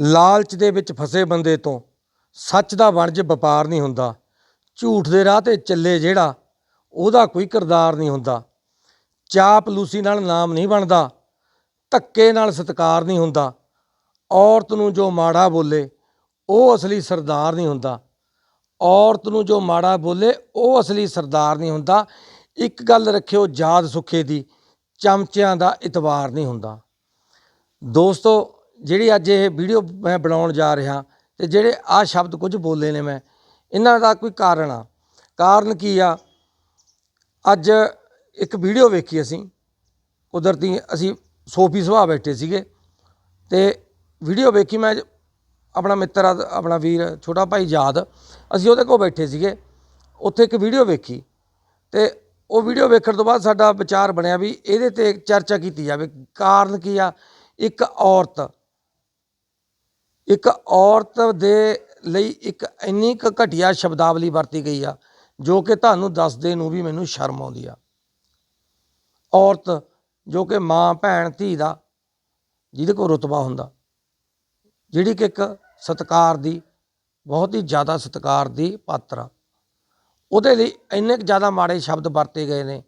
ਲਾਲਚ ਦੇ ਵਿੱਚ ਫਸੇ ਬੰਦੇ ਤੋਂ ਸੱਚ ਦਾ ਵਣਜ ਵਪਾਰ ਨਹੀਂ ਹੁੰਦਾ। ਝੂਠ ਦੇ ਰਾਹ ਤੇ ਚੱਲੇ ਜਿਹੜਾ, ਉਹਦਾ ਕੋਈ ਕਿਰਦਾਰ ਨਹੀਂ ਹੁੰਦਾ। ਚਾਪਲੂਸੀ ਨਾਲ ਨਾਮ ਨਹੀਂ ਬਣਦਾ, ਧੱਕੇ ਨਾਲ ਸਤਕਾਰ ਨਹੀਂ ਹੁੰਦਾ। ਔਰਤ ਨੂੰ ਜੋ ਮਾੜਾ ਬੋਲੇ, ਉਹ ਅਸਲੀ ਸਰਦਾਰ ਨਹੀਂ ਹੁੰਦਾ। ਔਰਤ ਨੂੰ ਜੋ ਮਾੜਾ ਬੋਲੇ, ਉਹ ਅਸਲੀ ਸਰਦਾਰ ਨਹੀਂ ਹੁੰਦਾ। ਇੱਕ ਗੱਲ ਰੱਖਿਓ ਯਾਦ ਸੁੱਖੇ ਦੀ, ਚਮਚਿਆਂ ਦਾ ਇਤਵਾਰ ਨਹੀਂ ਹੁੰਦਾ। ਦੋਸਤੋ ਜਿਹੜੀ ਅੱਜ ਇਹ ਵੀਡੀਓ ਮੈਂ ਬਣਾਉਣ ਜਾ ਰਿਹਾ ਅਤੇ ਜਿਹੜੇ ਆਹ ਸ਼ਬਦ ਕੁਝ ਬੋਲੇ ਨੇ ਮੈਂ, ਇਹਨਾਂ ਦਾ ਕੋਈ ਕਾਰਨ ਆ। ਕਾਰਨ ਕੀ ਆ? ਅੱਜ ਇੱਕ ਵੀਡੀਓ ਵੇਖੀ ਅਸੀਂ, ਕੁਦਰਤੀ ਅਸੀਂ ਸੋਫੀ ਸੁਭਾਅ ਬੈਠੇ ਸੀਗੇ ਤੇ ਵੀਡੀਓ ਵੇਖੀ ਮੈਂ ਆਪਣਾ ਮਿੱਤਰ ਆ, ਆਪਣਾ ਵੀਰ, ਛੋਟਾ ਭਾਈ ਯਾਦ, ਅਸੀਂ ਉਹਦੇ ਕੋਲ ਬੈਠੇ ਸੀਗੇ, ਉੱਥੇ ਇੱਕ ਵੀਡੀਓ ਵੇਖੀ ਤੇ ਉਹ ਵੀਡੀਓ ਵੇਖਣ ਤੋਂ ਬਾਅਦ ਸਾਡਾ ਵਿਚਾਰ ਬਣਿਆ ਵੀ ਇਹਦੇ ਤੇ ਚਰਚਾ ਕੀਤੀ ਜਾਵੇ, ਕਾਰਨ ਕੀ ਆ? ਇੱਕ ਔਰਤ ਇੱਕ ਔਰਤ ਦੇ ਲਈ ਇੱਕ ਇੰਨੀ ਕੁ ਘਟੀਆ ਸ਼ਬਦਾਵਲੀ ਵਰਤੀ ਗਈ ਆ, ਜੋ ਕਿ ਤੁਹਾਨੂੰ ਦੱਸਦੇ ਨੂੰ ਵੀ ਮੈਨੂੰ ਸ਼ਰਮ ਆਉਂਦੀ ਆ। ਔਰਤ, ਜੋ ਕਿ ਮਾਂ, ਭੈਣ, ਧੀ ਦਾ, ਜਿਹਦੇ ਕੋਲ ਰੁਤਬਾ ਹੁੰਦਾ, ਜਿਹੜੀ ਕਿ ਇੱਕ ਸਤਕਾਰ ਦੀ, ਬਹੁਤ ਹੀ ਜ਼ਿਆਦਾ ਸਤਕਾਰ ਦੀ ਪਾਤਰ ਆ। ਉਹਦੇ ਲਈ ਇੰਨੇ ਕੁ ਜ਼ਿਆਦਾ ਮਾੜੇ ਸ਼ਬਦ ਵਰਤੇ ਗਏ ਨੇ।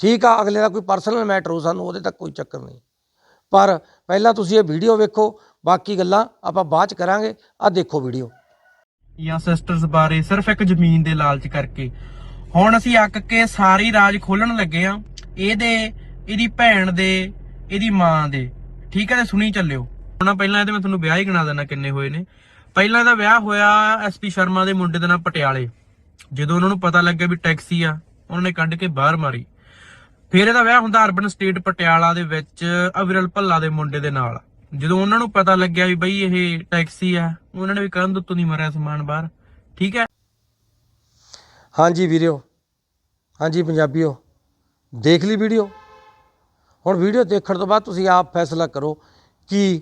ਠੀਕ ਆ, ਅਗਲੇ ਦਾ ਕੋਈ ਪਰਸਨਲ ਮੈਟਰ ਹੋ ਸਾਨੂੰ, ਉਹਦੇ ਤੱਕ ਕੋਈ ਚੱਕਰ ਨਹੀਂ। ਪਰ ਪਹਿਲਾਂ ਤੁਸੀਂ ਇਹ ਵੀਡੀਓ ਵੇਖੋ, ਬਾਕੀ ਗੱਲਾਂ ਆਪਾਂ ਬਾਅਦ ਚ ਕਰਾਂਗੇ। ਆ ਦੇਖੋ ਵੀਡੀਓ ਜਾਂ ਸਿਸਟਰਸ ਬਾਰੇ ਸਿਰਫ ਇੱਕ ਜ਼ਮੀਨ ਦੇ ਲਾਲਚ ਕਰਕੇ। ਹੁਣ ਅਸੀਂ ਅੱਕ ਕੇ ਸਾਰੀ ਰਾਜ ਖੋਲਣ ਲੱਗੇ ਆ ਇਹਦੇ, ਇਹਦੀ ਭੈਣ ਦੇ, ਇਹਦੀ ਮਾਂ ਦੇ। ਠੀਕ ਹੈ ਤੇ ਸੁਣੀ ਚੱਲਿਓ। ਹੁਣ ਪਹਿਲਾਂ ਇਹਦੇ ਮੈਂ ਤੁਹਾਨੂੰ ਵਿਆਹ ਹੀ ਗਿਣਾ ਦਿੰਦਾ ਕਿੰਨੇ ਹੋਏ ਨੇ। ਪਹਿਲਾਂ ਦਾ ਵਿਆਹ ਹੋਇਆ ਐਸਪੀ ਸ਼ਰਮਾ ਦੇ ਮੁੰਡੇ ਦੇ ਨਾਲ ਪਟਿਆਲੇ। ਜਦੋਂ ਉਹਨਾਂ ਨੂੰ ਪਤਾ ਲੱਗਿਆ ਵੀ ਟੈਕਸੀ ਆ, ਉਹਨਾਂ ਨੇ ਕੱਢ ਕੇ ਬਾਹਰ ਮਾਰੀ। ਫਿਰ ਇਹਦਾ ਵਿਆਹ ਹੁੰਦਾ ਅਰਬਨ ਸਟੇਟ ਪਟਿਆਲਾ ਦੇ ਵਿੱਚ ਅਵਿਰਲ ਭੱਲਾ ਦੇ ਮੁੰਡੇ ਦੇ ਨਾਲ। ਜਦੋਂ ਉਹਨਾਂ ਨੂੰ ਪਤਾ ਲੱਗਿਆ ਵੀ ਬਈ ਇਹ ਟੈਕਸੀ ਆ, ਉਹਨਾਂ ਨੇ ਵੀ ਕੰਧ ਉੱਤੋਂ ਨਹੀਂ ਮਰਿਆ ਸਮਾਨ ਬਾਹਰ। ਠੀਕ ਹੈ? ਹਾਂਜੀ ਵੀਰਿਓ ਹਾਂਜੀ ਪੰਜਾਬੀਓ। ਦੇਖ ਲਈ ਵੀਡੀਓ? ਹੁਣ ਵੀਡੀਓ ਦੇਖਣ ਤੋਂ ਬਾਅਦ ਤੁਸੀਂ ਆਪ ਫੈਸਲਾ ਕਰੋ ਕਿ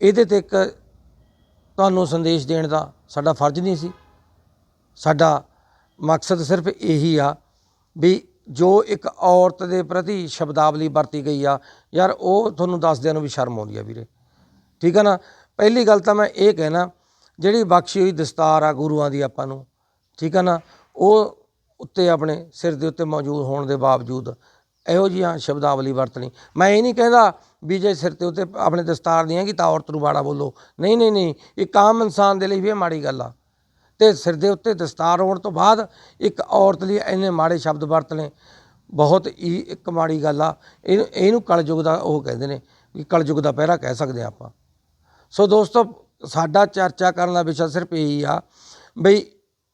ਇਹਦੇ ਤੇ ਇੱਕ ਤੁਹਾਨੂੰ ਸੰਦੇਸ਼ ਦੇਣ ਦਾ ਸਾਡਾ ਫਰਜ਼ ਨਹੀਂ ਸੀ। ਸਾਡਾ ਮਕਸਦ ਸਿਰਫ ਇਹੀ ਆ ਵੀ ਜੋ ਇੱਕ ਔਰਤ ਦੇ ਪ੍ਰਤੀ ਸ਼ਬਦਾਵਲੀ ਵਰਤੀ ਗਈ ਆ, ਯਾਰ ਉਹ ਤੁਹਾਨੂੰ ਦੱਸਦਿਆਂ ਨੂੰ ਵੀ ਸ਼ਰਮ ਆਉਂਦੀ ਆ ਵੀਰੇ। ਠੀਕ ਹੈ ਨਾ? ਪਹਿਲੀ ਗੱਲ ਤਾਂ ਮੈਂ ਇਹ ਕਹਿਣਾ, ਜਿਹੜੀ ਬਖਸ਼ੀ ਹੋਈ ਦਸਤਾਰ ਆ ਗੁਰੂਆਂ ਦੀ ਆਪਾਂ ਨੂੰ, ਠੀਕ ਹੈ ਨਾ? ਉਹ ਉੱਤੇ ਆਪਣੇ ਸਿਰ ਦੇ ਉੱਤੇ ਮੌਜੂਦ ਹੋਣ ਦੇ ਬਾਵਜੂਦ ਇਹੋ ਜਿਹੀਆਂ ਸ਼ਬਦਾਵਲੀ ਵਰਤਣੀ। ਮੈਂ ਇਹ ਨਹੀਂ ਕਹਿੰਦਾ ਵੀ ਜੇ ਸਿਰ ਤੇ ਉੱਤੇ ਆਪਣੇ ਦਸਤਾਰ ਦੀਆਂ ਹੈਗੀ ਤਾਂ ਔਰਤ ਨੂੰ ਬਾੜਾ ਬੋਲੋ। ਨਹੀਂ ਨਹੀਂ ਨਹੀਂ ਇੱਕ ਆਮ ਇਨਸਾਨ ਦੇ ਲਈ ਵੀ ਇਹ ਮਾੜੀ ਗੱਲ ਆ। ਤੇ ਸਿਰ ਦੇ ਉੱਤੇ ਦਸਤਾਰ ਹੋਣ ਤੋਂ ਬਾਅਦ ਇੱਕ ਔਰਤ ਲਈ ਇੰਨੇ ਮਾੜੇ ਸ਼ਬਦ ਵਰਤਣੇ ਬਹੁਤ ਹੀ ਇੱਕ ਮਾੜੀ ਗੱਲ ਆ। ਇਹਨੂੰ ਇਹਨੂੰ ਕਲਯੁਗ ਦਾ ਉਹ ਕਹਿੰਦੇ ਨੇ ਵੀ ਕਲਯੁਗ ਦਾ ਪਹਿਰਾ ਕਹਿ ਸਕਦੇ ਹਾਂ ਆਪਾਂ। ਸੋ ਦੋਸਤੋ, ਸਾਡਾ ਚਰਚਾ ਕਰਨ ਦਾ ਵਿਸ਼ਾ ਸਿਰਫ ਇਹੀ ਆ ਬਈ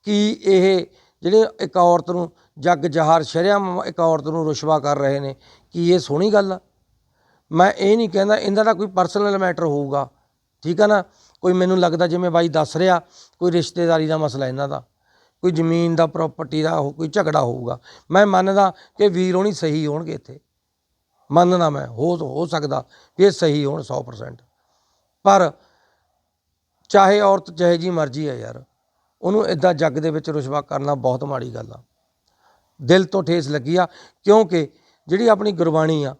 ਕੀ ਇਹ ਜਿਹੜੇ ਇੱਕ ਔਰਤ ਨੂੰ ਜੱਗ ਜਹਾਰ ਸ਼ਰਿਆਮ ਇੱਕ ਔਰਤ ਨੂੰ ਰੁਸ਼ਵਾ ਕਰ ਰਹੇ ਨੇ, ਕੀ ਇਹ ਸੋਹਣੀ ਗੱਲ ਆ? ਮੈਂ ਇਹ ਨਹੀਂ ਕਹਿੰਦਾ ਇਹਨਾਂ ਦਾ ਕੋਈ ਪਰਸਨਲ ਮੈਟਰ ਹੋਊਗਾ। ਠੀਕ ਆ ਨਾ? ਕੋਈ ਮੈਨੂੰ ਲੱਗਦਾ ਜਿਵੇਂ ਬਾਈ ਦੱਸ ਰਿਹਾ, ਕੋਈ ਰਿਸ਼ਤੇਦਾਰੀ ਦਾ ਮਸਲਾ ਇਹਨਾਂ ਦਾ, ਕੋਈ ਜ਼ਮੀਨ ਦਾ ਪ੍ਰਾਪਰਟੀ ਦਾ ਹੋ- ਕੋਈ ਝਗੜਾ ਹੋਊਗਾ। ਮੈਂ ਮੰਨਦਾ ਕਿ ਵੀਰ ਹੋਣੀ ਸਹੀ ਹੋਣਗੇ ਇੱਥੇ। ਮੰਨਦਾ ਮੈਂ, ਹੋ ਹੋ ਸਕਦਾ ਵੀ ਇਹ ਸਹੀ ਹੋਣ 100% ਪਰ ਚਾਹੇ ਔਰਤ, ਚਾਹੇ ਜੀ ਮਰਜ਼ੀ ਹੈ ਯਾਰ, ਉਹਨੂੰ ਇਦਾਂ ਜੱਗ ਦੇ ਵਿੱਚ ਰੁਸ਼ਵਾ ਕਰਨਾ ਬਹੁਤ ਮਾੜੀ ਗੱਲ ਆ। ਦਿਲ ਤੋਂ ਠੇਸ ਲੱਗੀ ਆ, ਕਿਉਂਕਿ ਜਿਹੜੀ ਆਪਣੀ ਗੁਰਬਾਣੀ ਆ,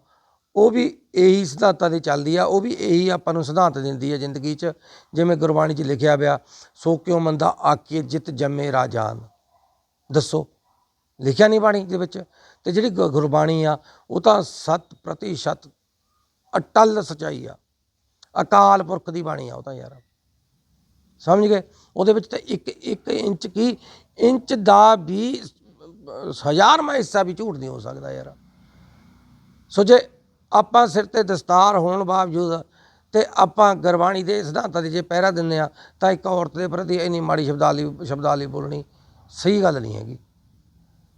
ਉਹ ਵੀ ਇਹੀ ਸਿਧਾਂਤਾਂ ਤੇ ਚੱਲਦੀ ਆ ਉਹ ਵੀ ਇਹੀ ਆਪਾਂ ਨੂੰ ਸਿਧਾਂਤ ਦਿੰਦੀ ਹੈ ਜ਼ਿੰਦਗੀ 'ਚ। ਜਿਵੇਂ ਗੁਰਬਾਣੀ 'ਚ ਲਿਖਿਆ ਪਿਆ ਸੋ ਕਿਉ ਮੰਦਾ ਆਕੇ ਜਿਤ ਜੰਮੇ ਰਾਜਾਨ। ਦੱਸੋ ਲਿਖਿਆ ਨਹੀਂ ਬਾਣੀ ਦੇ ਵਿੱਚ? ਤੇ ਜਿਹੜੀ ਗੁ- ਗੁਰਬਾਣੀ ਆ ਉਹ ਤਾਂ 7% ਅਟਲ ਸਚਾਈ ਆ। ਅਕਾਲ ਪੁਰਖ ਦੀ ਬਾਣੀ ਆ ਉਹ ਤਾਂ ਯਾਰ। ਸਮਝ ਗਏ? ਉਹਦੇ ਵਿੱਚ ਤਾਂ ਇੱਕ ਇੱਕ ਇੰਚ ਕੀ? ਇੰਚ ਦਾ ਵੀ ਅਹ, ਹਜ਼ਾਰਵਾਂ ਹਿੱਸਾ ਵੀ ਝੂਠ ਨਹੀਂ ਹੋ ਸਕਦਾ ਯਾਰ। ਸੋ ਜੇ ਆਪਾਂ ਸਿਰ ਤੇ ਦਸਤਾਰ ਹੋਣ ਬਾਵਜੂਦ ਤੇ ਆਪਾਂ ਗੁਰਬਾਣੀ ਦੇ ਸਿਧਾਂਤਾਂ ਦੇ ਜੇ ਪਹਿਰਾ ਦਿੰਦੇ ਆ ਤਾਂ ਇੱਕ ਔਰਤ ਦੇ ਪ੍ਰਤੀ ਇੰਨੀ ਮਾੜੀ ਸ਼ਬਦਾਲੀ ਸ਼ਬਦਾਵਲੀ ਬੋਲਣੀ ਸਹੀ ਗੱਲ ਨਹੀਂ ਹੈਗੀ।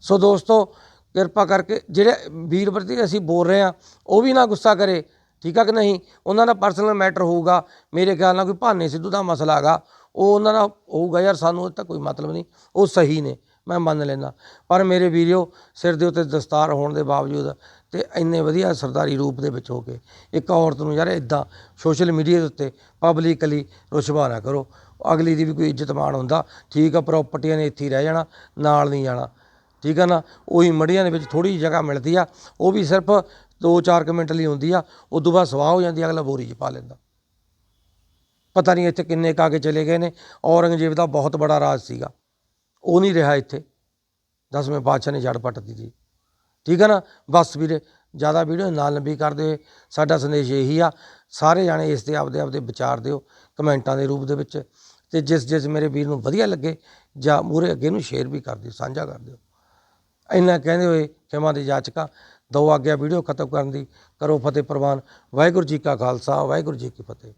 ਸੋ ਦੋਸਤੋ, ਕਿਰਪਾ ਕਰਕੇ ਜਿਹੜੇ ਵੀਰ ਪ੍ਰਤੀ ਅਸੀਂ ਬੋਲ ਰਹੇ ਆ ਉਹ ਵੀ ਨਾ ਗੁੱਸਾ ਕਰੇ, ਠੀਕ ਆ ਕਿ ਨਹੀਂ? ਉਹਨਾਂ ਦਾ ਪਰਸਨਲ ਮੈਟਰ ਹੋਊਗਾ, ਮੇਰੇ ਖਿਆਲ ਨਾਲ ਕੋਈ ਭਾਨੇ ਸਿੱਧੂ ਦਾ ਮਸਲਾ ਹੈਗਾ, ਉਹ ਉਹਨਾਂ ਦਾ ਹੋਊਗਾ ਯਾਰ, ਸਾਨੂੰ ਉਹਦਾ ਕੋਈ ਮਤਲਬ ਨਹੀਂ, ਉਹ ਸਹੀ ਨੇ। ਮੈਂ ਮੰਨ ਲੈਂਦਾ। ਪਰ ਮੇਰੇ ਵੀਰਿਓ, ਸਿਰ ਦੇ ਉੱਤੇ ਦਸਤਾਰ ਹੋਣ ਦੇ ਬਾਵਜੂਦ ਅਤੇ ਇੰਨੇ ਵਧੀਆ ਸਰਦਾਰੀ ਰੂਪ ਦੇ ਵਿੱਚ ਹੋ ਕੇ ਇੱਕ ਔਰਤ ਨੂੰ ਯਾਰ ਇੱਦਾਂ ਸੋਸ਼ਲ ਮੀਡੀਆ ਦੇ ਉੱਤੇ ਪਬਲਿਕਲੀ ਰੁਸ਼ਵਾ ਨਾ ਕਰੋ। ਅਗਲੀ ਦੀ ਵੀ ਕੋਈ ਇੱਜ਼ਤ ਮਾਣ ਹੁੰਦਾ, ਠੀਕ ਆ, ਪ੍ਰੋਪਰਟੀਆਂ ਨੇ ਇੱਥੇ ਹੀ ਰਹਿ ਜਾਣਾ, ਨਾਲ ਨਹੀਂ ਜਾਣਾ। ਠੀਕ ਆ ਨਾ? ਉਹੀ ਮੜੀਆਂ ਦੇ ਵਿੱਚ ਥੋੜੀ ਜਗ੍ਹਾ ਮਿਲਦੀ ਆ, ਉਹ ਵੀ ਸਿਰਫ 2-4 ਮਿੰਟ ਲਈ ਹੁੰਦੀ ਆ, ਉਦੋਂ ਬਾਅਦ ਸਵਾਹ ਹੋ ਜਾਂਦੀ ਅਗਲਾ ਬੋਰੀ 'ਚ ਪਾ ਲੈਂਦਾ। ਪਤਾ ਨਹੀਂ ਇੱਥੇ ਕਿੰਨੇ ਕਾਗੇ ਚਲੇ ਗਏ ਨੇ। ਔਰੰਗਜ਼ੇਬ ਦਾ ਬਹੁਤ ਬੜਾ ਰਾਜ ਸੀਗਾ। ਉਹ ਨਹੀਂ ਰਿਹਾ ਇੱਥੇ। ਦਸਵੇਂ ਪਾਤਸ਼ਾਹ ਨੇ ਜੜ ਪੱਟਦੀ ਜੀ ਠੀਕ ਹੈ ਨਾ? ਬਸ ਵੀਰੇ, ਜ਼ਿਆਦਾ ਵੀਡੀਓ ਨਾ ਲੰਬੀ ਕਰਦੇ ਹੋਏ ਸਾਡਾ ਸੰਦੇਸ਼ ਇਹੀ ਆ। ਸਾਰੇ ਜਾਣੇ ਇਸ ਤੇ ਆਪਦੇ ਆਪਦੇ ਵਿਚਾਰ ਦਿਓ ਕਮੈਂਟਾਂ ਦੇ ਰੂਪ ਦੇ ਵਿੱਚ। ਤੇ ਜਿਸ ਜਿਸ ਮੇਰੇ ਵੀਰ ਨੂੰ ਵਧੀਆ ਲੱਗੇ, ਜਾਂ ਮੂਰੇ ਅੱਗੇ ਨੂੰ ਸ਼ੇਅਰ ਵੀ ਕਰ ਦਿਓ, ਸਾਂਝਾ ਕਰ ਦਿਓ। ਇੰਨਾ ਕਹਿੰਦੇ ਹੋਏ ਖਿਮਾ ਦੀ ਜਾਚਕਾ ਦੋ ਆਗਿਆ ਵੀਡੀਓ ਖਤਮ ਕਰਨ ਦੀ। ਕਰੋ ਫਤਿਹ ਪ੍ਰਵਾਨ। ਵਾਹਿਗੁਰੂ ਜੀ ਕਾ ਖਾਲਸਾ, ਵਾਹਿਗੁਰੂ ਜੀ ਕੀ ਫਤਿਹ।